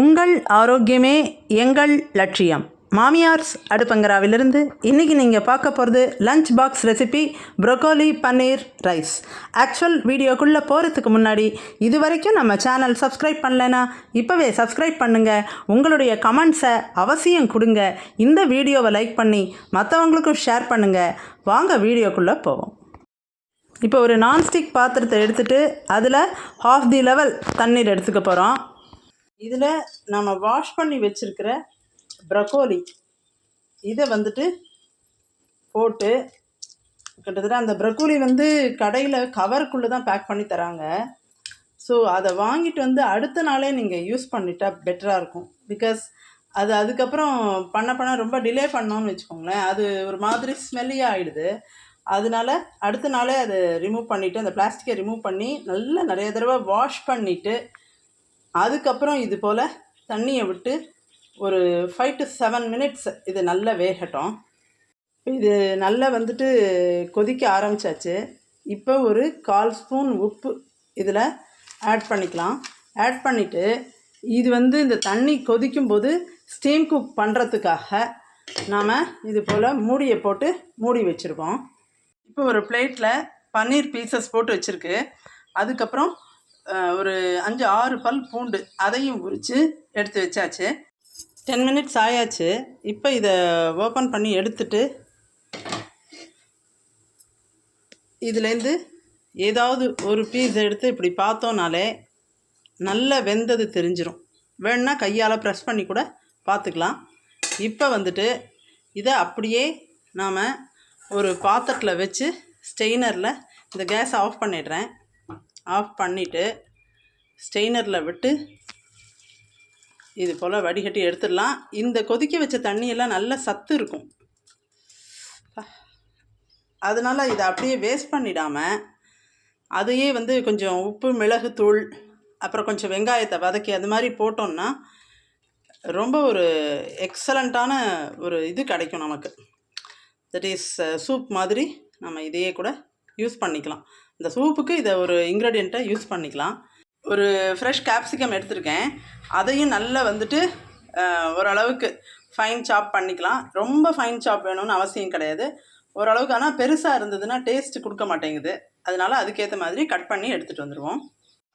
உங்கள் ஆரோக்கியமே எங்கள் லட்சியம். மாமியார்ஸ் அடுப்பங்கராவிலிருந்து இன்றைக்கி நீங்கள் பார்க்க போகிறது lunch box recipe broccoli paneer rice actual வீடியோக்குள்ளே போகிறதுக்கு முன்னாடி இது வரைக்கும் நம்ம சேனல் சப்ஸ்கிரைப் பண்ணலைன்னா இப்போவே சப்ஸ்கிரைப் பண்ணுங்கள் உங்களுடைய கமெண்ட்ஸை அவசியம் கொடுங்க. இந்த வீடியோவை லைக் பண்ணி மற்றவங்களுக்கும் ஷேர் பண்ணுங்கள் வாங்க வீடியோக்குள்ளே போவோம். இப்போ ஒரு நான்ஸ்டிக் பாத்திரத்தை எடுத்துகிட்டு அதில் ஹாஃப் தி லெவல் தண்ணீர் எடுத்துக்க போகிறோம் இதில் நம்ம வாஷ் பண்ணி வச்சுருக்கிற ப்ரக்கோலி இதை வந்துட்டு போட்டு கிட்டத்தட்ட அந்த ப்ரக்கோலி வந்து கடையில் கவருக்குள்ளே தான் பேக் பண்ணி தராங்க. ஸோ அதை வாங்கிட்டு வந்து அடுத்த நாளே நீங்கள் யூஸ் பண்ணிட்டா பெட்டராக இருக்கும். பிகாஸ் அது அதுக்கப்புறம் பண்ண பண்ண ரொம்ப டிலே பண்ணோன்னு வச்சுக்கோங்களேன். அது ஒரு மாதிரி ஸ்மெல்லியாக ஆகிடுது அதனால அடுத்த நாளே அதை ரிமூவ் பண்ணிவிட்டு அந்த பிளாஸ்டிக்கை ரிமூவ் பண்ணி நல்லா நிறைய தடவை வாஷ் பண்ணிவிட்டு அதுக்கப்புறம் இது போல் தண்ணியை விட்டு ஒரு ஃபைவ் டு செவன் மினிட்ஸ் இது நல்லா வேகட்டும். இது நல்லா வந்துட்டு கொதிக்க ஆரம்பிச்சாச்சு. இப்போ ஒரு கால் ஸ்பூன் உப்பு இதில் ஆட் பண்ணிக்கலாம். ஆட் பண்ணிவிட்டு இது வந்து இந்த தண்ணி கொதிக்கும்போது ஸ்டீம் குக் பண்ணுறதுக்காக நாம் இது போல் மூடியை போட்டு மூடி வச்சுருக்கோம். இப்போ ஒரு பிளேட்டில் பன்னீர் பீசஸ் போட்டு வச்சுருக்கு. அதுக்கப்புறம் ஒரு அஞ்சு ஆறு பல் பூண்டு அதையும் உரித்து எடுத்து வச்சாச்சு. டென் மினிட்ஸ் ஆயாச்சு. இப்போ இதை ஓப்பன் பண்ணி எடுத்துட்டு இதுலேருந்து ஏதாவது ஒரு பீஸ் எடுத்து இப்படி பார்த்தோன்னாலே நல்லா வெந்தது தெரிஞ்சிடும் வேணுன்னா கையால் ப்ரெஸ் பண்ணி கூட பார்த்துக்கலாம். இப்போ வந்துட்டு இதை அப்படியே நாம் ஒரு பாத்திரத்தில் வச்சு ஸ்டெய்னரில் இந்த கேஸ் ஆஃப் பண்ணிடுறேன். ஆஃப் பண்ணிவிட்டு ஸ்டெய்னரில் விட்டு இது போல் வடிகட்டி எடுத்துடலாம். இந்த கொதிக்க வச்ச தண்ணியெல்லாம் நல்ல சத்து இருக்கும். அதனால் இதை அப்படியே வேஸ்ட் பண்ணிடாமல் அதையே வந்து கொஞ்சம் உப்பு மிளகுத்தூள் அப்புறம் கொஞ்சம் வெங்காயத்தை வதக்கி அது மாதிரி போட்டோம்னா ரொம்ப ஒரு எக்ஸலண்ட்டான ஒரு இது கிடைக்கும் நமக்கு. தட் இஸ் சூப் மாதிரி நம்ம இதையே கூட யூஸ் பண்ணிக்கலாம். இந்த சூப்புக்கு இதை ஒரு இன்க்ரீடியண்ட்டை யூஸ் பண்ணிக்கலாம். ஒரு ஃப்ரெஷ் கேப்சிகம் எடுத்திருக்கேன். அதையும் நல்லா வந்துட்டு ஓரளவுக்கு ஃபைன் சாப் பண்ணிக்கலாம். ரொம்ப ஃபைன் சாப் வேணும்னு அவசியம் கிடையாது. ஓரளவுக்கு ஆனால் பெருசாக இருந்ததுன்னா டேஸ்ட்டு கொடுக்க மாட்டேங்குது. அதனால் அதுக்கேற்ற மாதிரி கட் பண்ணி எடுத்துகிட்டு வந்துடுவோம்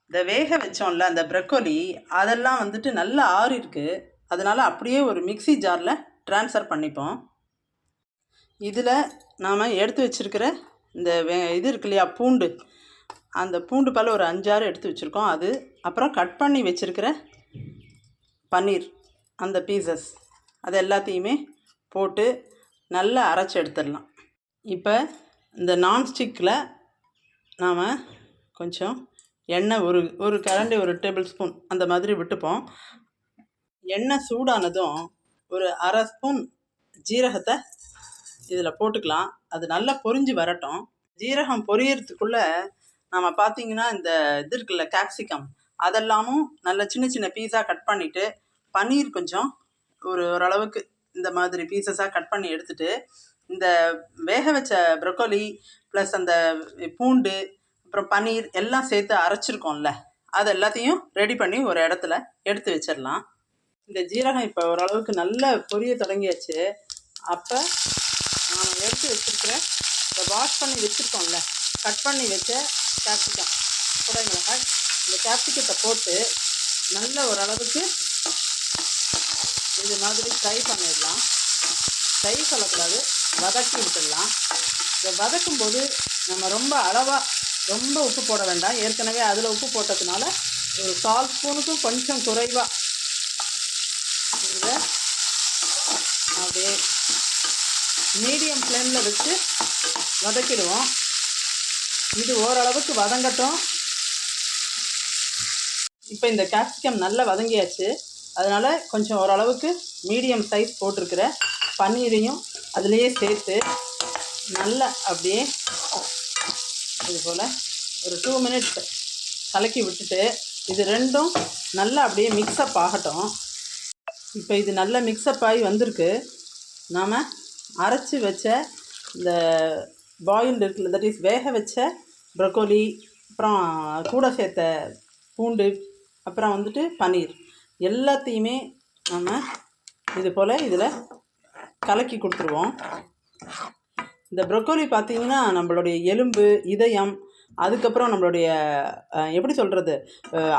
இந்த வேக வச்சோம்ல அந்த ப்ரக்கோலி அதெல்லாம் வந்துட்டு நல்லா ஆறி இருக்குது அதனால் அப்படியே ஒரு மிக்ஸி ஜாரில் ட்ரான்ஸ்ஃபர் பண்ணிப்போம். இதில் நாம் எடுத்து வச்சிருக்கிற இந்த வே இது இருக்கு இல்லையா பூண்டு. அந்த பூண்டு பால் ஒரு அஞ்சாறு எடுத்து வச்சுருக்கோம். அது அப்புறம் கட் பண்ணி வச்சுருக்கிற பன்னீர் அந்த பீசஸ். அது எல்லாத்தையுமே போட்டு நல்லா அரைச்சி எடுத்துடலாம். இப்போ இந்த நான்ஸ்டிக்கில் நாம் கொஞ்சம் எண்ணெய் ஒரு ஒரு கரண்டி ஒரு டேபிள் ஸ்பூன் அந்த மாதிரி விட்டுப்போம். எண்ணெய் சூடானதும் ஒரு அரை ஸ்பூன் ஜீரகத்தை இதில் போட்டுக்கலாம். அது நல்லா பொரிஞ்சு வரட்டும். ஜீரகம் பொரியறதுக்குள்ளே நம்ம பார்த்தீங்கன்னா இந்த இது இருக்குல்ல கேப்சிகம் அதெல்லாமும் நல்ல சின்ன சின்ன பீஸாக கட் பண்ணிவிட்டு பன்னீர் கொஞ்சம் ஒரு ஓரளவுக்கு இந்த மாதிரி பீசஸாக கட் பண்ணி எடுத்துட்டு இந்த வேக வச்ச ப்ரொக்கோலி ப்ளஸ் அந்த பூண்டு அப்புறம் பன்னீர் எல்லாம் சேர்த்து அரைச்சிருக்கோம்ல அது எல்லாத்தையும் ரெடி பண்ணி ஒரு இடத்துல எடுத்து வச்சிடலாம். இந்த ஜீரகம் இப்போ ஓரளவுக்கு நல்ல பொரிய தொடங்கியாச்சு. அப்போ நான் எடுத்து வச்சிருக்கிற இந்த வாஷ் பண்ணி வச்சுருக்கோம்ல கட் பண்ணி வச்ச கேப்சிகம் குடை மிளகாய் இந்த கேப்சிகத்தை போட்டு நல்ல ஓரளவுக்கு இது மாதிரி ஃப்ரை பண்ணிடலாம். ஃப்ரை சொல்லக்கூடாது வதக்கி விட்டுடலாம். இதை வதக்கும்போது நம்ம ரொம்ப அளவாக ரொம்ப உப்பு போட வேண்டாம். ஏற்கனவே அதில் உப்பு போட்டதுனால ஒரு கால் ஸ்பூனுக்கும் கொஞ்சம் குறைவாக இதை அப்படியே மீடியம் ஃப்ளேமில் வச்சு வதக்கிடுவோம். இது ஓரளவுக்கு வதங்கட்டும். இப்போ இந்த கேப்சிகம் நல்லா வதங்கியாச்சு. அதனால் கொஞ்சம் ஓரளவுக்கு மீடியம் சைஸ் போட்டிருக்கிற பன்னீரையும் அதுலேயே சேர்த்து நல்லா அப்படியே இது போல் ஒரு டூ மினிட்ஸ் கலக்கி விட்டுட்டு இது ரெண்டும் நல்லா அப்படியே மிக்ஸ்அப் ஆகட்டும். இப்போ இது நல்லா மிக்ஸ்அப் ஆகி வந்திருக்கு. நாம் அரைச்சி வச்ச இந்த பாயில்டு இருக்குல்ல தட் இஸ் வேக வச்ச ப்ரொக்கோலி அப்புறம் கூட சேர்த்த பூண்டு அப்புறம் வந்துட்டு பன்னீர். எல்லாத்தையுமே நம்ம இது போல் இதில் கலக்கி கொடுத்துருவோம். இந்த ப்ரொக்கோலி பார்த்தீங்கன்னா நம்மளுடைய எலும்பு இதயம் அதுக்கப்புறம் நம்மளுடைய எப்படி சொல்கிறது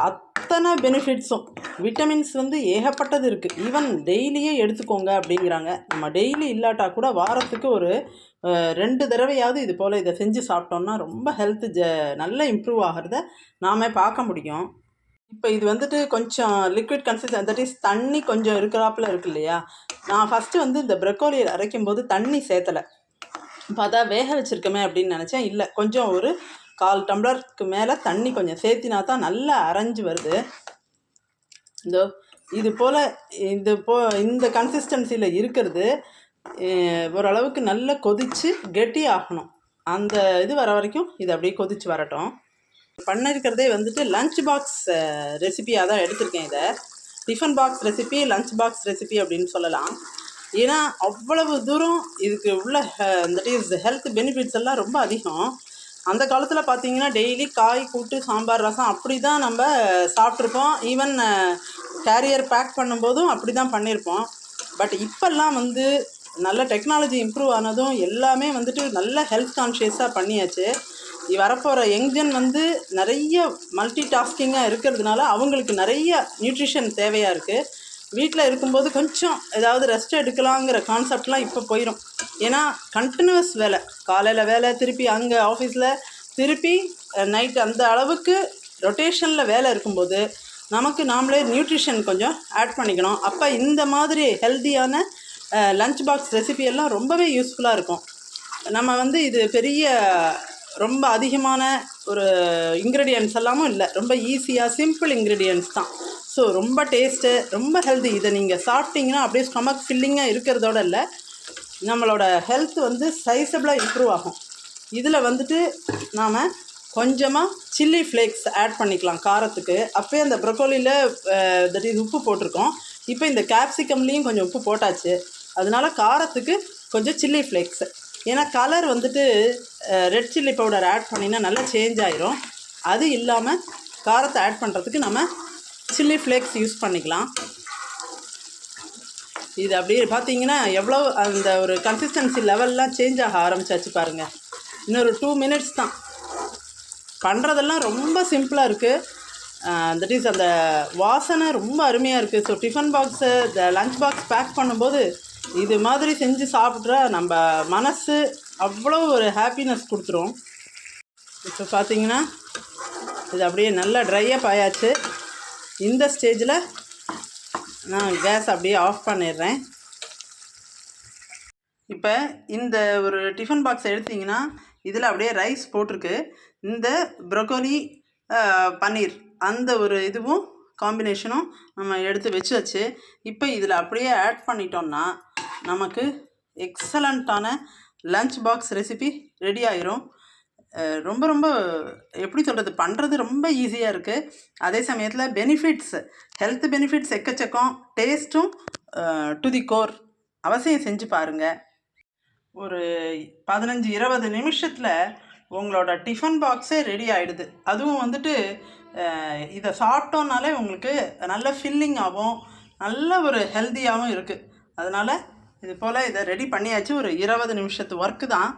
அத் அத்தனை பெனிஃபிட்ஸும் விட்டமின்ஸ் வந்து ஏகப்பட்டது இருக்குது ஈவன் டெய்லியே எடுத்துக்கோங்க அப்படிங்கிறாங்க. நம்ம டெய்லி இல்லாட்டா கூட வாரத்துக்கு ஒரு ரெண்டு தடவையாவது இது போல் இதை செஞ்சு சாப்பிட்டோம்னா ரொம்ப ஹெல்த்து ஜ நல்லா இம்ப்ரூவ் ஆகிறத நாம பார்க்க முடியும். இப்போ இது வந்துட்டு கொஞ்சம் லிக்விட் கன்சிஸ்டன் தட் இஸ் தண்ணி கொஞ்சம் இருக்கிறாப்புல இருக்கு இல்லையா? நான் ஃபஸ்ட்டு வந்து இந்த ப்ரொக்கோலி அரைக்கும் போது தண்ணி சேர்த்தலை. பார்த்தா வேக வச்சுருக்கமே அப்படின்னு நினச்சேன். இல்லை கொஞ்சம் ஒரு கால் டம்ளருக்கு மேலே தண்ணி கொஞ்சம் சேர்த்தினா தான் நல்லா அரைஞ்சு வருது. இதோ இது போல் இது போ இந்த கன்சிஸ்டன்சியில் இருக்கிறது ஓரளவுக்கு நல்லா கொதித்து கெட்டி ஆகணும். அந்த இது வர வரைக்கும் இது அப்படியே கொதித்து வரட்டும். பண்ணிருக்கிறதே வந்துட்டு லஞ்ச் பாக்ஸ் ரெசிபியாக தான் எடுத்திருக்கேன் இதை. Tiffin box recipe lunch box recipe அப்படின்னு சொல்லலாம். ஏன்னா அவ்வளவு தூரம் இதுக்கு உள்ள இந்த ஹெல்த் பெனிஃபிட்ஸ் எல்லாம் ரொம்ப அதிகம். அந்த காலத்தில் பார்த்தீங்கன்னா டெய்லி காய் கூட்டு சாம்பார் ரசம் அப்படி தான் நம்ம சாப்பிட்ருப்போம் ஈவன் கேரியர் பேக் பண்ணும்போதும் அப்படி தான் பண்ணியிருப்போம். பட் இப்போல்லாம் வந்து நல்ல டெக்னாலஜி இம்ப்ரூவ் ஆனதும் எல்லாமே வந்துட்டு நல்ல ஹெல்த் கான்ஷியஸாக பண்ணியாச்சு. வரப்போகிற யங்ஜன் வந்து நிறைய மல்டி டாஸ்கிங்காக இருக்கிறதுனால அவங்களுக்கு நிறைய நியூட்ரிஷன் தேவையாக இருக்குது வீட்டில் இருக்கும்போது கொஞ்சம் ஏதாவது ரெஸ்ட் எடுக்கலாங்கிற கான்செப்ட்லாம் இப்போ போயிடும் ஏன்னா கண்டினியூஸ் வேலை. காலையில் வேலை திருப்பி அங்கே ஆஃபீஸில் திருப்பி நைட் அந்த அளவுக்கு ரொட்டேஷனில் வேலை இருக்கும்போது நமக்கு நாமளே நியூட்ரிஷன் கொஞ்சம் ஆட் பண்ணிக்கணும். அப்போ இந்த மாதிரி ஹெல்த்தியான லஞ்ச் பாக்ஸ் ரெசிபி எல்லாம் ரொம்பவே யூஸ்ஃபுல்லாக இருக்கும். நம்ம வந்து இது பெரிய ரொம்ப அதிகமான ஒரு இன்க்ரீடியன்ஸ் எல்லாமும் இல்லை. ரொம்ப ஈஸியாக சிம்பிள் இன்க்ரீடியன்ஸ் தான். ஸோ ரொம்ப டேஸ்ட்டு ரொம்ப ஹெல்தி இதை நீங்கள் சாப்பிட்டீங்கன்னா அப்படியே ஸ்டொமக் ஃபில்லிங்காக இருக்கிறதோட இல்லை நம்மளோட ஹெல்த் வந்து சைஸபிளாக இம்ப்ரூவ் ஆகும். இதில் வந்துட்டு நாம் கொஞ்சமாக சில்லி ஃப்ளேக்ஸ் ஆட் பண்ணிக்கலாம் காரத்துக்கு. அப்போயே அந்த ப்ரொக்கோலியில் தட் இஸ் உப்பு போட்டிருக்கோம். இப்போ இந்த கேப்சிகம்லேயும் கொஞ்சம் உப்பு போட்டாச்சு. அதனால காரத்துக்கு கொஞ்சம் சில்லி ஃப்ளேக்ஸ் ஏன்னா கலர் வந்துட்டு ரெட் சில்லி பவுடர் ஆட் பண்ணினா நல்லா சேஞ்ச் ஆயிரும். அது இல்லாமல் காரத்தை ஆட் பண்ணுறதுக்கு நம்ம சில்லி ஃப்ளேக்ஸ் யூஸ் பண்ணிக்கலாம். இது அப்படியே பார்த்தீங்கன்னா எவ்வளோ அந்த ஒரு கன்சிஸ்டன்சி லெவல்லாம் சேஞ்ச் ஆக ஆரம்பிச்சாச்சு பாருங்கள் இன்னொரு டூ மினிட்ஸ் தான். பண்ணுறதெல்லாம் ரொம்ப சிம்பிளாக இருக்குது தட் இஸ் அந்த வாசனை ரொம்ப அருமையாக இருக்குது ஸோ டிஃபன் பாக்ஸு இந்த லஞ்ச் பாக்ஸ் பேக் பண்ணும்போது இது மாதிரி செஞ்சு சாப்பிட்ற நம்ம மனசு அவ்வளோ ஒரு ஹாப்பினஸ் கொடுத்துரும். இப்போ பார்த்தீங்கன்னா இது அப்படியே நல்லா ட்ரையாக பாயாச்சு. இந்த ஸ்டேஜில் நான் கேஸ் அப்படியே ஆஃப் பண்ணிடுறேன். இப்போ இந்த ஒரு டிஃபன் பாக்ஸ் எடுத்தீங்கன்னா இதில் அப்படியே ரைஸ் போட்டிருக்கு. இந்த ப்ரொக்கோலி பன்னீர் அந்த ஒரு இதுவும் காம்பினேஷனும் நம்ம எடுத்து வச்சாச்சு. இப்போ இதில் அப்படியே ஆட் பண்ணிட்டோம்னா நமக்கு எக்ஸலண்ட்டான லஞ்ச் பாக்ஸ் ரெசிபி ரெடி ஆயிரும். ரொம்ப ரொம்ப எப்படி சொல்கிறது பண்ணுறது ரொம்ப ஈஸியாக இருக்குது அதே சமயத்தில் பெனிஃபிட்ஸ் ஹெல்த் பெனிஃபிட்ஸ் எக்கச்சக்கம் டேஸ்ட்டும் டு தி கோர் அவசியம் செஞ்சு பாருங்கள் ஒரு பதினஞ்சு இருபது நிமிஷத்தில் உங்களோட டிஃபன் பாக்ஸே ரெடி ஆகிடுது அதுவும் வந்துட்டு இதை சாப்பிட்டோன்னாலே உங்களுக்கு நல்ல ஃபில்லிங் ஆகும் நல்ல ஒரு ஹெல்த்தியாகவும் இருக்குது அதனால் இது போல் இதை ரெடி பண்ணியாச்சு. ஒரு இருபது நிமிஷத்து ஒர்க்கு தான்.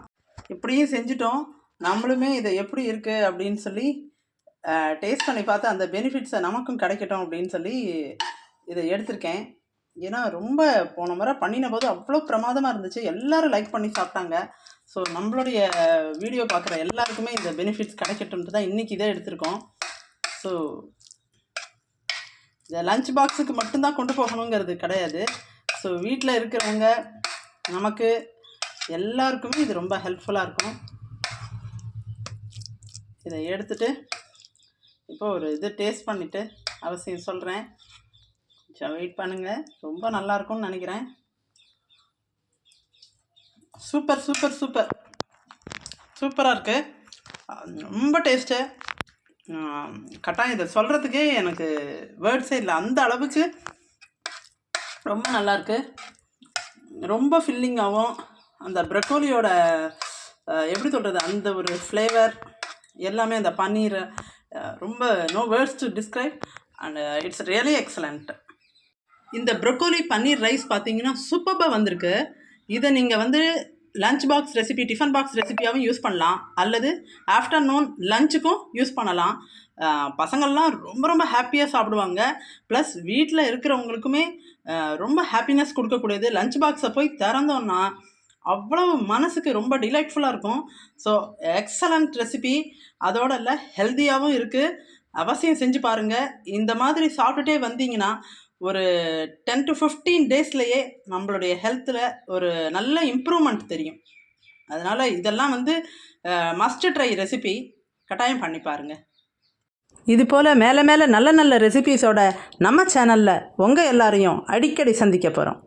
இப்படியும் செஞ்சுட்டோம். நம்மளுமே இதை எப்படி இருக்குது அப்படின்னு சொல்லி டேஸ்ட் பண்ணி பார்த்து அந்த பெனிஃபிட்ஸை நமக்கும் கிடைக்கட்டும் அப்படின்னு சொல்லி இதை எடுத்திருக்கேன். ஏன்னா ரொம்ப போன முறை பண்ணின போது அவ்வளோ பிரமாதமாக இருந்துச்சு. எல்லாரும் லைக் பண்ணி சாப்பிட்டாங்க. ஸோ நம்மளுடைய வீடியோ பார்க்குற எல்லாருக்குமே இந்த பெனிஃபிட்ஸ் கிடைக்கட்டும்ட்டு தான் இன்றைக்கி இதை எடுத்திருக்கோம். ஸோ இந்த லஞ்ச் பாக்ஸுக்கு மட்டும்தான் கொண்டு போகணுங்கிறது கிடையாது. ஸோ வீட்டில் இருக்கிறவங்க நமக்கு எல்லாருக்குமே இது ரொம்ப ஹெல்ப்ஃபுல்லாக இருக்கும். இதை எடுத்துட்டு இப்போ ஒரு இது டேஸ்ட் பண்ணிவிட்டு அவசியம் சொல்கிறேன் கொஞ்சம் வெயிட் பண்ணுங்கள் ரொம்ப நல்லாயிருக்கும்னு நினைக்கிறேன். சூப்பர் சூப்பர் சூப்பர் சூப்பராக இருக்குது ரொம்ப டேஸ்ட்டு கட்டாயம் இதை சொல்கிறதுக்கே எனக்கு வேர்ட்ஸே இல்லை. அந்த அளவுக்கு ரொம்ப நல்லாயிருக்கு ரொம்ப ஃபில்லிங்காகவும் அந்த ப்ரக்கோலியோட எப்படி சொல்கிறது அந்த ஒரு ஃப்ளேவர் எல்லாமே அந்த பன்னீர் ரொம்ப no words to describe and it's really excellent இந்த ப்ரொக்கோலி பன்னீர் ரைஸ் பார்த்தீங்கன்னா சூப்பராக வந்திருக்கு. இதை நீங்கள் வந்து lunch box recipe tiffin box ரெசிபியாகவும் use பண்ணலாம். அல்லது ஆஃப்டர்நூன் லஞ்சுக்கும் யூஸ் பண்ணலாம். பசங்கள்லாம் ரொம்ப ரொம்ப ஹாப்பியாக சாப்பிடுவாங்க. ப்ளஸ் வீட்டில் இருக்கிறவங்களுக்குமே ரொம்ப ஹாப்பினஸ் கொடுக்கக்கூடியது. லஞ்ச் பாக்ஸை போய் திறந்தோன்னா அவ்வளோ மனசுக்கு ரொம்ப டிலைட்ஃபுல்லாக இருக்கும். ஸோ எக்ஸலண்ட் ரெசிபி அதோட இல்லை ஹெல்த்தியாகவும் இருக்குது அவசியம் செஞ்சு பாருங்கள் இந்த மாதிரி சாப்பிட்டுட்டே வந்தீங்கன்னா ஒரு டென் டு ஃபிஃப்டீன் டேஸ்லையே நம்மளுடைய ஹெல்த்தில் ஒரு நல்ல இம்ப்ரூவ்மெண்ட் தெரியும். அதனால் இதெல்லாம் வந்து மஸ்ட் ட்ரை ரெசிபி கட்டாயம் பண்ணி பாருங்கள் இது போல் மேலே மேலே நல்ல நல்ல ரெசிபீஸோட நம்ம சேனலில் உங்கள் எல்லாரையும் அடிக்கடி சந்திக்க போகிறோம்